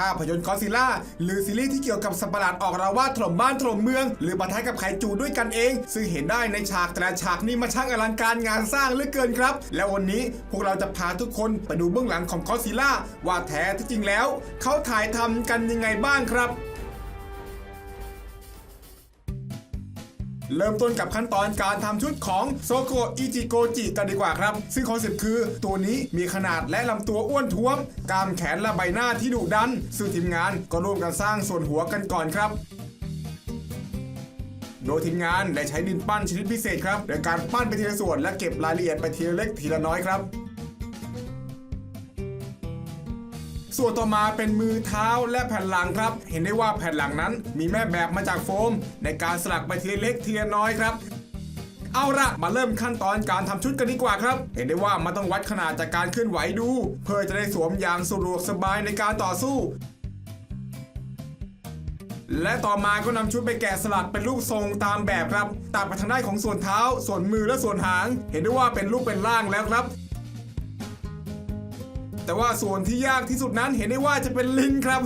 ภาพยนตร์กอซิล่าหรือซีรีส์ที่เกี่ยวกับสัตว์ประหลาดออกรารวาถล่มบ้านถล่มเมือง หรือปะทะกับไคจูด้วยกันเอง ซึ่งเห็นได้ในฉากแต่ละฉากนี่มาช่างอลังการงานสร้างเหลือเกินครับ และวันนี้พวกเราจะพาทุกคนไปดูเบื้องหลังของกอซิล่าว่าแท้ที่จริงแล้ว เขาถ่ายทำกันยังไงบ้างครับ เริ่มต้นกับขั้นตอนการทำชุดของโซโกอิจิโกจิกันดีกว่าครับ ซึ่งคอนเซ็ปต์คือ ตัวนี้มีขนาดและลำตัวอ้วนท้วมกล้ามแขนและใบหน้าที่ดุดัน ซึ่งทีมงานก็ร่วมกันสร้างส่วนหัวกันก่อนครับโดยทีมงานได้ใช้ดินปั้นชนิดพิเศษครับโดยการปั้นไปทีละส่วนและเก็บรายละเอียดไปทีละเล็กทีละน้อยครับ ส่วนต่อมาเป็นมือเท้าและแผ่นหลังครับ เห็นได้ว่าแผ่นหลังนั้นมีแม่แบบมาจากโฟม ในการสลักไปทีเล็กทีน้อยครับเอาละมาเริ่มขั้นตอนการทำชุดกันดีกว่าครับ เห็นได้ว่ามันต้องวัดขนาดจากการเคลื่อนไหวดู เพื่อจะได้สวมอย่างสะดวกสบายในการต่อสู้ และต่อมาก็นำชุดไปแกะสลักเป็นรูปทรงตามแบบครับตัดไปทางด้านของส่วนเท้า ส่วนมือและส่วนหาง เห็นได้ว่าเป็นรูปเป็นร่างแล้วครับ แต่ว่าส่วนที่ยากที่สุดนั้นเห็นได้ว่าจะเป็นลิงครับ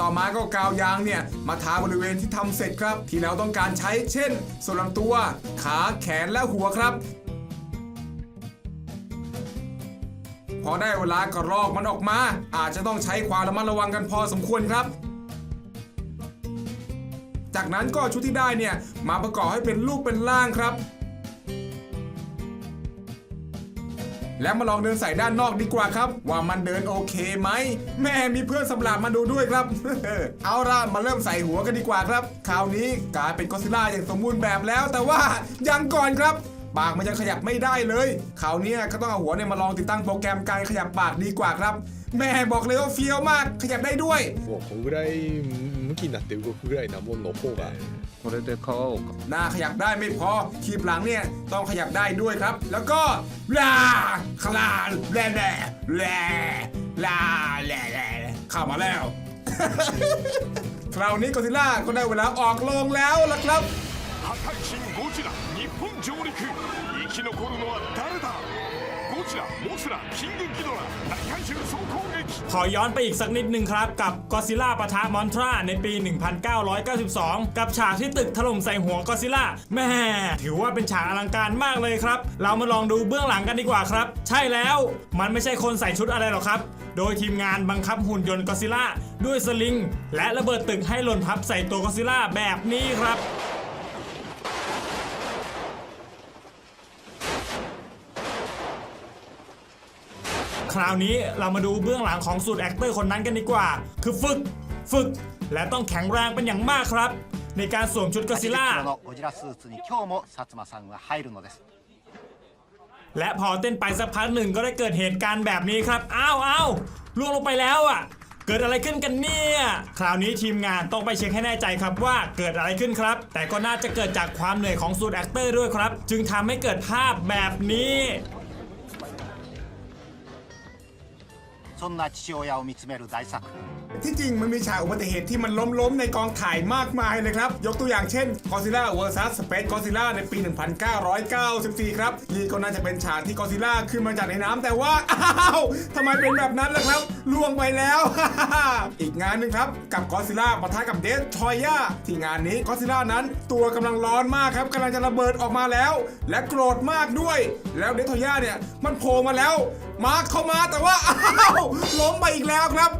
ต่อมาก็กาวยางเนี่ย มาทาบริเวณที่ทำเสร็จครับ ที่เราต้องการใช้เช่น ส่วนลำตัว ขาแขนและหัวครับพอได้เวลากระรอกมันออกมา อาจจะต้องใช้ความระมัดระวังกันพอสมควรครับ จากนั้นก็ชุดที่ได้เนี่ย มาประกอบให้เป็นรูปเป็นร่างครับ แล้วมาลองเดินใส่ด้านนอกดีกว่าครับ ว่ามันเดินโอเคไหม แม่มีเพื่อนสำหรับมาดูด้วยครับ เอาล่ะมาเริ่มใส่หัวกันดีกว่าครับ คราวนี้กลายเป็นก็ซิล่าอย่างสมบูรณ์แบบแล้ว แต่ว่ายังก่อนครับปากมันยังขยับไม่ได้เลย คราวนี้ก็ต้องเอาหัวเนี่ยมาลองติดตั้งโปรแกรมการขยับปากดีกว่าครับ แม่บอกเลยว่าเฟี้ยวมาก ขยับได้ด้วย もうこんぐらい向きになって動くぐらいなもんの方がこれで皮を หน้าขยับได้ไม่พอคีบหลังเนี่ยต้องขยับได้ด้วยครับ แล้วก็ลาคลาแล่แล่แล่ลาแล่แล่เข้ามาแล้ว คราวนี้กอซิลล่าก็ได้เวลาออกโรงแล้วล่ะครับ 破壊神ゴジラ日本上陸生き残るのは誰だゴジラモスラキングギドラ大怪獣総攻撃 ขอย้อนไปอีกสักนิดหนึ่งครับ กับกอซิล่าปะทะมอนทราในปี 1992 กับฉากที่ตึกถล่มใส่หัวกอซิล่าแม่ถือว่าเป็นฉากอลังการมากเลยครับ เรามาลองดูเบื้องหลังกันดีกว่าครับ ใช่แล้วมันไม่ใช่คนใส่ชุดอะไรหรอกครับ โดยทีมงานบังคับหุ่นยนต์กอซิล่าด้วยสลิง และระเบิดตึกให้หล่นทับใส่ตัวกอซิล่าแบบนี้ครับ คราวนี้เรามาดูเบื้องหลังของสูตรแอคเตอร์คนนั้นกันดีกว่า คือฝึก ฝึก และต้องแข็งแรงเป็นอย่างมากครับ ในการสวมชุดกอซิล่าและพอเต้นไปสักพักหนึ่งก็ได้เกิดเหตุการณ์แบบนี้ครับ อ้าวอ้าวล่วงลงไปแล้วอะ เกิดอะไรขึ้นกันเนี่ย คราวนี้ทีมงานต้องไปเช็คให้แน่ใจครับว่าเกิดอะไรขึ้นครับ แต่ก็น่าจะเกิดจากความเหนื่อยของสูตรแอคเตอร์ด้วยครับ จึงทำให้เกิดภาพแบบนี้ そんな父親を見つめる大作 ที่จริงมันมีฉากอุบัติเหตุที่มันล้มๆในกองถ่ายมากมายเลยครับ ยกตัวอย่างเช่น Godzilla vs Space Godzilla ในปี 1994 ครับ นี่ก็น่าจะเป็นฉากที่ Godzilla ขึ้นมาจากในน้ำแต่ว่า อ้าวทำไมเป็นแบบนั้นล่ะครับล่วงไปแล้ว อีกงานหนึ่งครับ กับ Godzilla ปะทะกับ Death Troya ที่งานนี้ Godzilla นั้นตัวกำลังร้อนมากครับกำลังจะระเบิดออกมาแล้ว และโกรธมากด้วย แล้ว Death Troya เนี่ยมันโผล่มาแล้ว มาเข้ามาแต่ว่าอ้าวล้มไปอีกแล้วครับ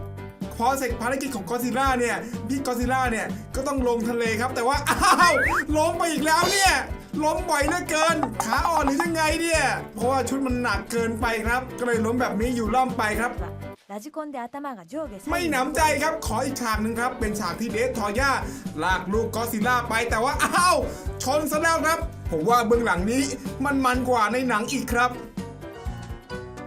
พอเสร็จภารกิจของกอซิล่าเนี่ยพี่กอซิล่าเนี่ยก็ต้องลงทะเลครับแต่ว่าอ้าวล้มไปอีกแล้วเนี่ยล้มบ่อเหลือเกิน ขาอ่อนหรือยังไงเนี่ยเพราะว่าชุดมันหนักเกินไปครับ ก็เลยล้มแบบนี้อยู่ล่ำไปครับไม่หนำใจครับขออีกฉากหนึ่งครับ เป็นฉากที่เดททอย่าลากลูกกอซิล่าไปแต่ว่าอ้าวชนซะแล้วครับ ผมว่าเบื้องหลังนี้มันมันกว่าในหนังอีกครับ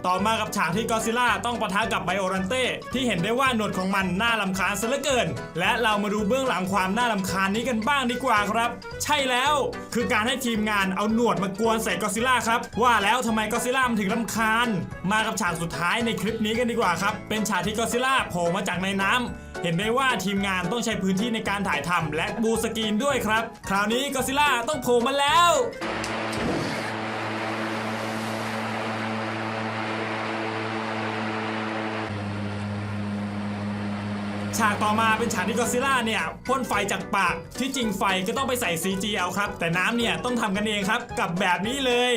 ต่อมากับฉากที่กอซิล่าต้องปะทะกับไบโอรันเต้ที่เห็นได้ว่าหนวดของมันน่าลำคาญซะเหลือเกิน และเรามาดูเบื้องหลังความน่าลำคาญนี้กันบ้างดีกว่าครับ ใช่แล้ว คือการให้ทีมงานเอาหนวดมากวนใส่กอซิล่าครับว่าแล้วทำไมกอซิล่ามันถึงลำคาญ มากับฉากสุดท้ายในคลิปนี้กันดีกว่าครับเป็นฉากที่กอซิล่าโผล่มาจากในน้ำเห็นได้ว่าทีมงานต้องใช้พื้นที่ในการถ่ายทำและบูสกรีนด้วยครับ คราวนี้กอซิล่าต้องโผล่มาแล้ว ฉากต่อมาเป็นฉากที่ก็ซิล่าเนี่ยพ่นไฟจากปาก ที่จริงไฟก็ต้องไปใส่ CG เอาครับ แต่น้ำเนี่ยต้องทำกันเองครับ กับแบบนี้เลย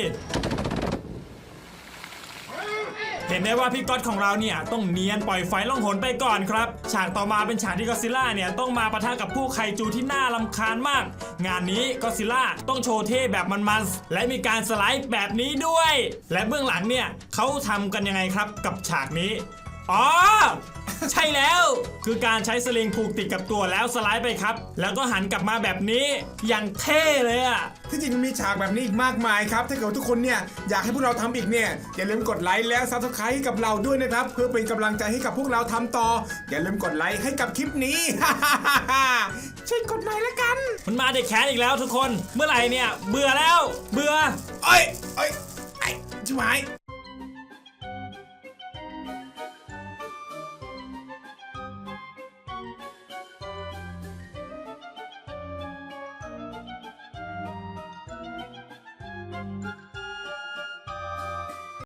เห็นได้ว่าพี่ก๊อตของเราเนี่ยต้องเนียนปล่อยไฟล่องหนไปก่อนครับ ฉากต่อมาเป็นฉากที่ก็ซิล่าเนี่ยต้องมาปะทะกับผู้ไคจูที่น่ารำคาญมาก งานนี้ก็ซิลล่าต้องโชว์เท่แบบมันๆและมีการสไลด์แบบนี้ด้วย และเบื้องหลังเนี่ยเขาทำกันยังไงครับกับฉากนี้ อ๋อ ใช่แล้ว คือการใช้สลิงผูกติดกับตัวแล้วสไลด์ไปครับ แล้วก็หันกลับมาแบบนี้ อย่างเท่เลยอะที่จริงมันมีฉากแบบนี้อีกมากมายครับ ถ้าเกิดว่าทุกคนเนี่ยอยากให้พวกเราทำอีกเนี่ย อย่าลืมกดไลค์และซับสไครต์ให้กับเราด้วยนะครับ เพื่อเป็นกำลังใจให้กับพวกเราทำต่อ อย่าลืมกดไลค์ให้กับคลิปนี้ ช่วยกดหน่อยละกัน มันมาเด็กแขนอีกแล้วทุกคน เมื่อไหร่เนี่ย เบื่อแล้ว เบื่อ เอ้ยเอ้ยไอ้ชิบหาย